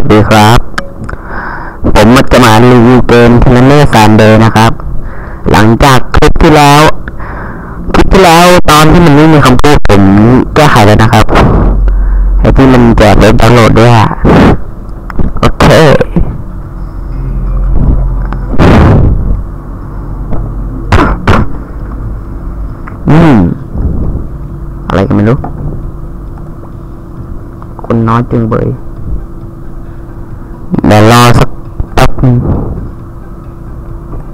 สดีครับ ผมมาจะมารีวิวเกม p l a n e r Sunday นะครับ หลังจากคลิปที่แล้ว คลิปที่แล้วตอนที่มันไม่มีคำพูดผมแก้ไขแล้วนะครับไอ้ที่มันแจกเว็บดาวน์โหลดด้วยอะโอเคอืมอะไรกันไม่รู้คนน้อยจึงเบย เดี๋ยวรอสักแป๊บนึง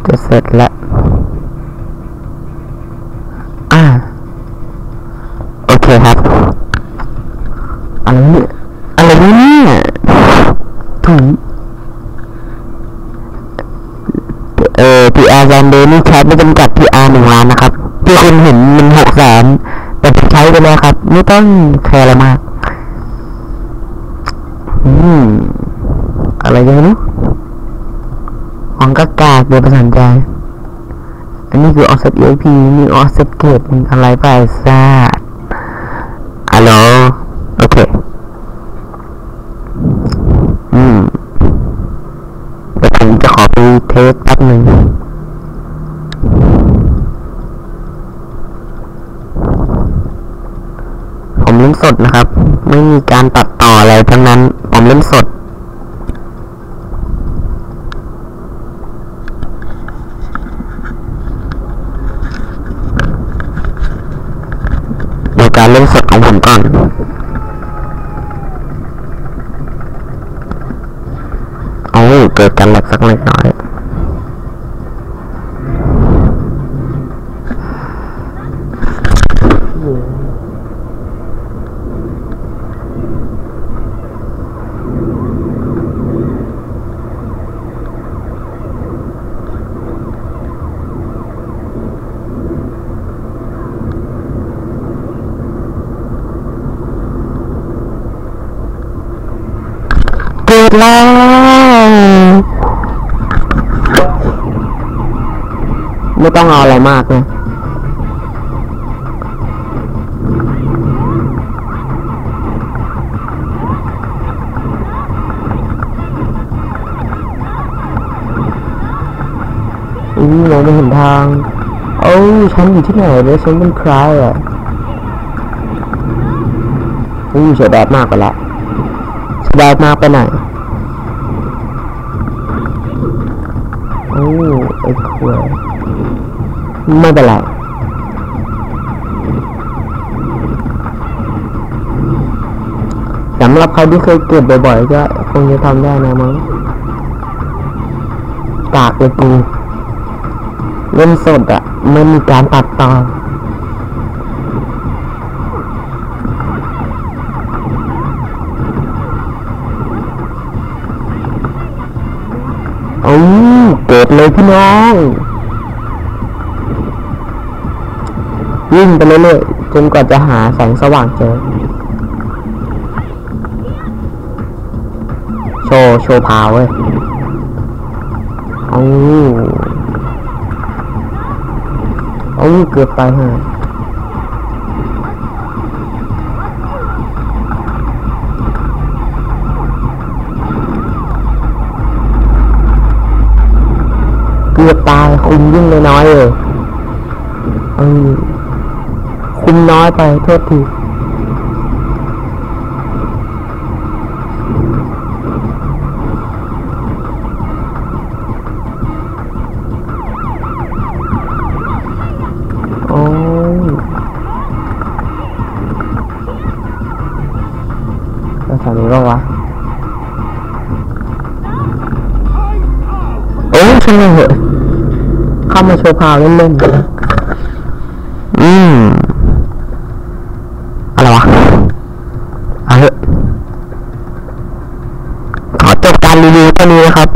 จะเสร็จแล้วอ่าโอเคครับอะไรเนี่ยอะไรเนี่ยถุงเอ่อ PR แซนเดย์นี่ใช้ไม่จำกัด PR หนึ่งล้านนะครับ ที่คุณเห็นมันหกแสนแต่ผมใช้ไปแล้วครับ ไม่ต้องแคร์อะไรมาก อืม อะไรกันไม่รู้ของกากาเดี๋ยวประสานใจ อันนี้คือ offset EIP นี่ offset gate มันอะไรไปซาดฮัลโหลโอเค อืมเดี๋ยวผมจะขอไปเทสแป๊บหนึ่งผมเล่นสดนะครับ ไม่มีการตัดต่ออะไรทั้งนั้น ผมเล่นสดการเล่นสด ของผมก่อนเอาเกิดการแหลกสักเล็กน้อย เกิดแล้วไม่ต้องเอาอะไรมากนะอืมมองไม่เห็นทางเอ้ฉันอยู่ที่ไหนเนี่ยฉันเป็นใครอะอู้เสียดายมากไปละ ยดายมากไปไหนโอ้ไอ้ขวดไม่เป็นไรสำหรับใครที่เคยเก็บบ่อยๆ ก็คงจะทำได้นะมั้งกากเลยกูเล่นสดอะไม่มีการตัดต่อ โอ้เกิดเลยพี่น้องวิ่งไปเรื่อยๆจนกว่าจะหาแสงสว่างเจอ โชว์โชว์พาวเว้ยเอาเอาเกือบไปฮะเกือบตาย คุมยิ่งน้อยๆเลยเออคุมน้อยไปโทษทีโอ้ยแล้วสามีก็วะโอ้ยช่างมันเหอะ เข้ามาโชว์พาวเล่นๆอืมอะไรวะเอาเถอะขอจบการรีวิวเท่านี้นะครับ